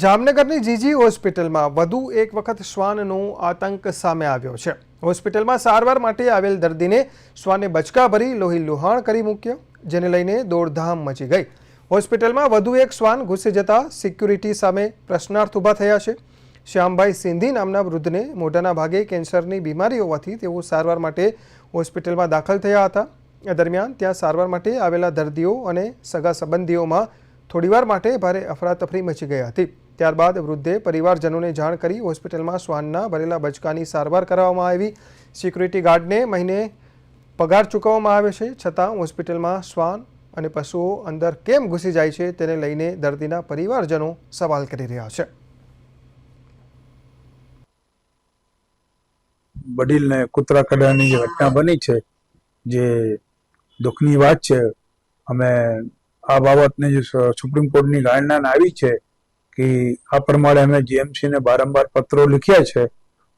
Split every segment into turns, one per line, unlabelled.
જામનગરની જીજી હોસ્પિટલમાં વધુ એક વખત શ્વાનનો આતંક સામે આવ્યો છે. હોસ્પિટલમાં સારવાર માટે આવેલ દર્દીને શ્વાને બચકા ભરી લોહી લુહાણ કરી મૂક્યો, જેને લઈને દોડધામ મચી ગઈ. હોસ્પિટલમાં વધુ એક શ્વાન ઘૂસી જતા સિક્યુરિટી સામે પ્રશ્નાર્થ ઊભા થયા છે. શ્યામભાઈ સિંધી નામના વૃદ્ધને મોઢાના ભાગે કેન્સરની બીમારી હોવાથી તેઓ સારવાર માટે હોસ્પિટલમાં દાખલ થયા હતા. આ દરમિયાન ત્યાં સારવાર માટે આવેલા દર્દીઓ અને સગા સંબંધીઓમાં થોડીવાર માટે ભારે અફરાતફરી મચી ગઈ હતી. ત્યારબાદ વૃદ્ધે પરિવારજનોને જાણ કરી હોસ્પિટલમાં શ્વાનના ભરેલા બચકાની સારવાર કરાવવામાં આવી. સિક્યુરિટી ગાર્ડને મહિને પગાર ચૂકવવામાં આવે છે. છતાં હોસ્પિટલમાં શ્વાન અને પશુઓ અંદર કેમ ઘૂસી જાય છે તેને લઈને દર્દીના પરિવારજનો સવાલ કરી રહ્યા છે.
વડીલને કૂતરા કડાની જે ઘટના બની છે, જે દુઃખની વાત છે, અમે આ બાબતને જે સુપ્રીમ કોર્ટની ગાઈડલાઈન આવી છે. કે આ પ્રમાણે અમે જીએમસીને બારંબાર પત્રો લખ્યા છે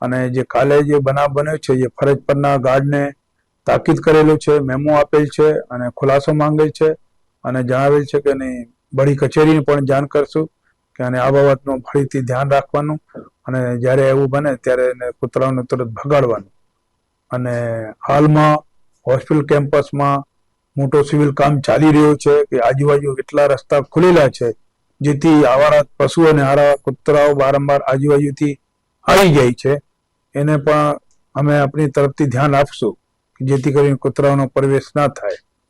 અને જે કાલે જે બનાવ બન્યો છે, જે ફરજ પરના ગાર્ડને તાકીદ કરેલું છે, મેમો આપેલ છે અને ખુલાસો માંગેલ છે અને જણાવેલ છે કે નહીં બડી કચેરીને પણ જાણ કરશું કે અને આ બાબતનું ફરીથી ધ્યાન રાખવાનું અને જ્યારે એવું બને ત્યારે એને કૂતરાઓને તરત ભગાડવાનું. અને હાલમાં હોસ્પિટલ કેમ્પસમાં મોટો સિવિલ કામ ચાલી રહ્યું છે કે આજુબાજુ કેટલા રસ્તા ખુલેલા છે જેથી આવારા પશુ અને આવા કૂતરાઓ વારંવાર આજુબાજુથી આવી જાય છે. એને પણ અમે આપણી તરફથી ધ્યાન આપશું જેથી કરીને કૂતરાઓનો પ્રવેશ ના થાય.